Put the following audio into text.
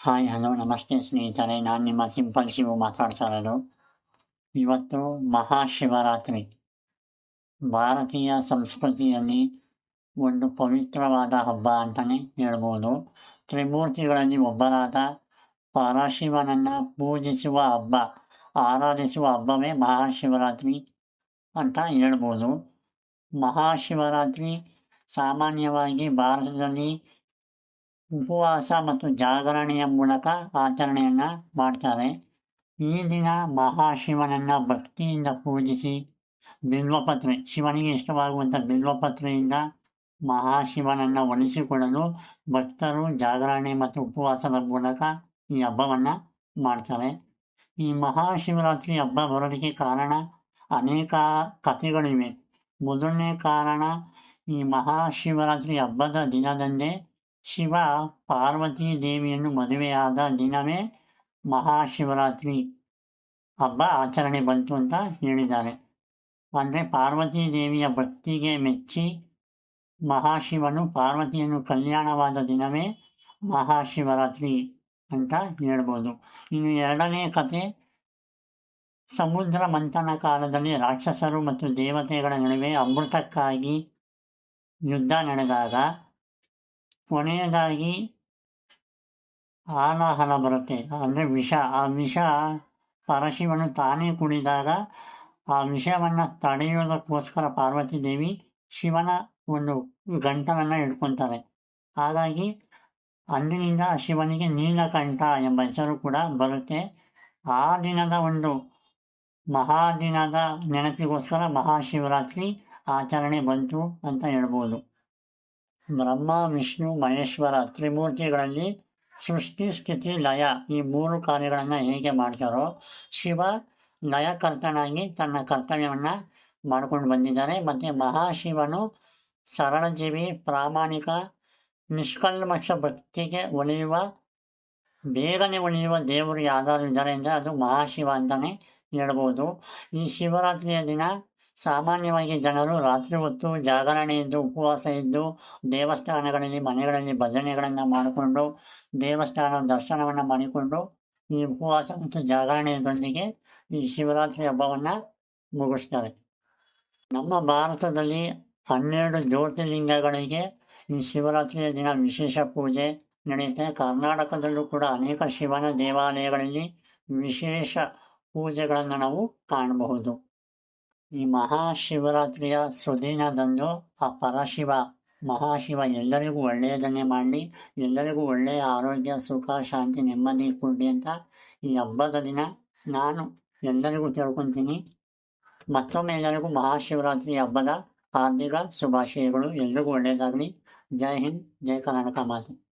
Hi hello ನಮಸ್ತೆ ಸ್ನೇಹಿತರೆ ನಾನು ನಿಮ್ಮ ಸಿಂಪಲ್ ಶಿವು ಮಾತಾಡ್ತಾ ಇರೋದು ಇವತ್ತು ಮಹಾಶಿವರಾತ್ರಿ ಭಾರತೀಯ ಸಂಸ್ಕೃತಿಯಲ್ಲಿ ಒಂದು ಪವಿತ್ರವಾದ ಹಬ್ಬ ಅಂತಲೇ ಹೇಳ್ಬೋದು ತ್ರಿಮೂರ್ತಿಗಳಲ್ಲಿ ಒಬ್ಬರಾದ ಪರಶಿವನನ್ನು ಪೂಜಿಸುವ ಹಬ್ಬ ಆರಾಧಿಸುವ ಹಬ್ಬವೇ ಮಹಾಶಿವರಾತ್ರಿ ಅಂತ ಹೇಳ್ಬೋದು ಮಹಾಶಿವರಾತ್ರಿ ಸಾಮಾನ್ಯವಾಗಿ ಭಾರತದಲ್ಲಿ ಉಪವಾಸ ಮತ್ತು ಜಾಗರಣೆಯ ಮೂಲಕ ಆಚರಣೆಯನ್ನು ಮಾಡ್ತಾರೆ. ಈ ದಿನ ಮಹಾಶಿವನನ್ನು ಭಕ್ತಿಯಿಂದ ಪೂಜಿಸಿ ಬಿಲ್ವಪತ್ರೆ, ಶಿವನಿಗೆ ಇಷ್ಟವಾಗುವಂಥ ಬಿಲ್ವಪತ್ರೆಯಿಂದ ಮಹಾಶಿವನನ್ನು ಒಲಿಸಿಕೊಳ್ಳಲು ಭಕ್ತರು ಜಾಗರಣೆ ಮತ್ತು ಉಪವಾಸದ ಮೂಲಕ ಈ ಹಬ್ಬವನ್ನು ಮಾಡ್ತಾರೆ. ಈ ಮಹಾಶಿವರಾತ್ರಿ ಹಬ್ಬ ಬರೋದಕ್ಕೆ ಕಾರಣ ಅನೇಕ ಕಥೆಗಳಿವೆ. ಮೊದಲನೇ ಕಾರಣ ಈ ಮಹಾಶಿವರಾತ್ರಿ ಹಬ್ಬದ ದಿನದಂದೇ ಶಿವ ಪಾರ್ವತಿ ದೇವಿಯನ್ನು ಮದುವೆಯಾದ ದಿನವೇ ಮಹಾಶಿವರಾತ್ರಿ ಹಬ್ಬ ಆಚರಣೆ ಬಂತು ಅಂತ ಹೇಳಿದ್ದಾರೆ. ಅಂದರೆ ಪಾರ್ವತಿ ದೇವಿಯ ಭಕ್ತಿಗೆ ಮೆಚ್ಚಿ ಮಹಾಶಿವನು ಪಾರ್ವತಿಯನ್ನು ಕಲ್ಯಾಣವಾದ ದಿನವೇ ಮಹಾಶಿವರಾತ್ರಿ ಅಂತ ಹೇಳ್ಬೋದು. ಇನ್ನು ಎರಡನೇ ಕತೆ, ಸಮುದ್ರ ಮಂಥನ ಕಾಲದಲ್ಲಿ ರಾಕ್ಷಸರು ಮತ್ತು ದೇವತೆಗಳ ನಡುವೆ ಅಮೃತಕ್ಕಾಗಿ ಯುದ್ಧ ನಡೆದಾಗ ಕೊನೆಯದಾಗಿ ಆಲಾಹಲ ಬರುತ್ತೆ. ಅಂದರೆ ವಿಷ, ಆ ವಿಷ ಪರಶಿವನು ತಾನೇ ಕುಡಿದಾಗ ಆ ವಿಷವನ್ನು ತಡೆಯೋದಕ್ಕೋಸ್ಕರ ಪಾರ್ವತಿ ದೇವಿ ಶಿವನ ಒಂದು ಗಂಟಲನ್ನು ಇಟ್ಕೊತಾರೆ ಹಾಗಾಗಿ ಅಂದಿನಿಂದ ಶಿವನಿಗೆ ನೀಲಕಂಠ ಎಂಬ ಹೆಸರು ಕೂಡ ಬರುತ್ತೆ. ಆ ದಿನದ ಒಂದು ಮಹಾದಿನದ ನೆನಪಿಗೋಸ್ಕರ ಮಹಾಶಿವರಾತ್ರಿ ಆಚರಣೆ ಬಂತು ಅಂತ ಹೇಳ್ಬೋದು. ಬ್ರಹ್ಮ ವಿಷ್ಣು ಮಹೇಶ್ವರ ತ್ರಿಮೂರ್ತಿಗಳಲ್ಲಿ ಸೃಷ್ಟಿ, ಸ್ಥಿತಿ, ಲಯ ಈ ಮೂರು ಕಾರ್ಯಗಳನ್ನು ಹೇಗೆ ಮಾಡ್ತಾರೋ ಶಿವ ಲಯಕರ್ತನಾಗಿ ತನ್ನ ಕರ್ತವ್ಯವನ್ನು ಮಾಡಿಕೊಂಡು ಬಂದಿದ್ದಾರೆ. ಮತ್ತು ಮಹಾಶಿವನು ಸರಳಜೀವಿ, ಪ್ರಾಮಾಣಿಕ, ನಿಷ್ಕಲ್ಮಶ ಭಕ್ತಿಗೆ ಒಲಿಯುವ, ಬೇಗನೆ ಒಲಿಯುವ ದೇವರು ಯಾವ್ದಾದ್ರು ಇದ್ದಾರೆ ಅಂದರೆ ಅದು ಮಹಾಶಿವ ಅಂತಲೇ ಹೇಳ್ಬೋದು. ಈ ಶಿವರಾತ್ರಿಯ ದಿನ ಸಾಮಾನ್ಯವಾಗಿ ಜನರು ರಾತ್ರಿ ಹೊತ್ತು ಜಾಗರಣೆ ಇದ್ದು, ಉಪವಾಸ ಇದ್ದು, ದೇವಸ್ಥಾನಗಳಲ್ಲಿ ಮನೆಗಳಲ್ಲಿ ಭಜನೆಗಳನ್ನು ಮಾಡಿಕೊಂಡು, ದೇವಸ್ಥಾನ ದರ್ಶನವನ್ನು ಮಾಡಿಕೊಂಡು, ಈ ಉಪವಾಸ ಮತ್ತು ಜಾಗರಣೆಯೊಂದಿಗೆ ಈ ಶಿವರಾತ್ರಿ ಹಬ್ಬವನ್ನು ಮುಗಿಸ್ತಾರೆ. ನಮ್ಮ ಭಾರತದಲ್ಲಿ ಹನ್ನೆರಡು ಜ್ಯೋತಿರ್ಲಿಂಗಗಳಿಗೆ ಈ ಶಿವರಾತ್ರಿಯ ದಿನ ವಿಶೇಷ ಪೂಜೆ ನಡೆಯುತ್ತೆ. ಕರ್ನಾಟಕದಲ್ಲೂ ಕೂಡ ಅನೇಕ ಶಿವನ ದೇವಾಲಯಗಳಲ್ಲಿ ವಿಶೇಷ ಪೂಜೆಗಳನ್ನು ನಾವು ಕಾಣಬಹುದು. ಈ ಮಹಾಶಿವರಾತ್ರಿಯ ಸುದಿನದಂದು ಆ ಪರಶಿವ, ಮಹಾಶಿವ ಎಲ್ಲರಿಗೂ ಒಳ್ಳೆಯದನ್ನೇ ಮಾಡಲಿ ಎಲ್ಲರಿಗೂ ಒಳ್ಳೆಯ ಆರೋಗ್ಯ, ಸುಖ, ಶಾಂತಿ, ನೆಮ್ಮದಿ ಕೊಡಲಿ ಅಂತ ಈ ಹಬ್ಬದ ದಿನ ನಾನು ಎಲ್ಲರಿಗೂ ತಿಳ್ಕೊತೀನಿ ಮತ್ತೊಮ್ಮೆ ಎಲ್ಲರಿಗೂ ಮಹಾಶಿವರಾತ್ರಿ ಹಬ್ಬದ ಹಾರ್ದಿಕ ಶುಭಾಶಯಗಳು. ಎಲ್ಲರಿಗೂ ಒಳ್ಳೆಯದಾಗಲಿ. ಜೈ ಹಿಂದ್, ಜೈ ಕರ್ನಾಟಕ ಮಾತೆ.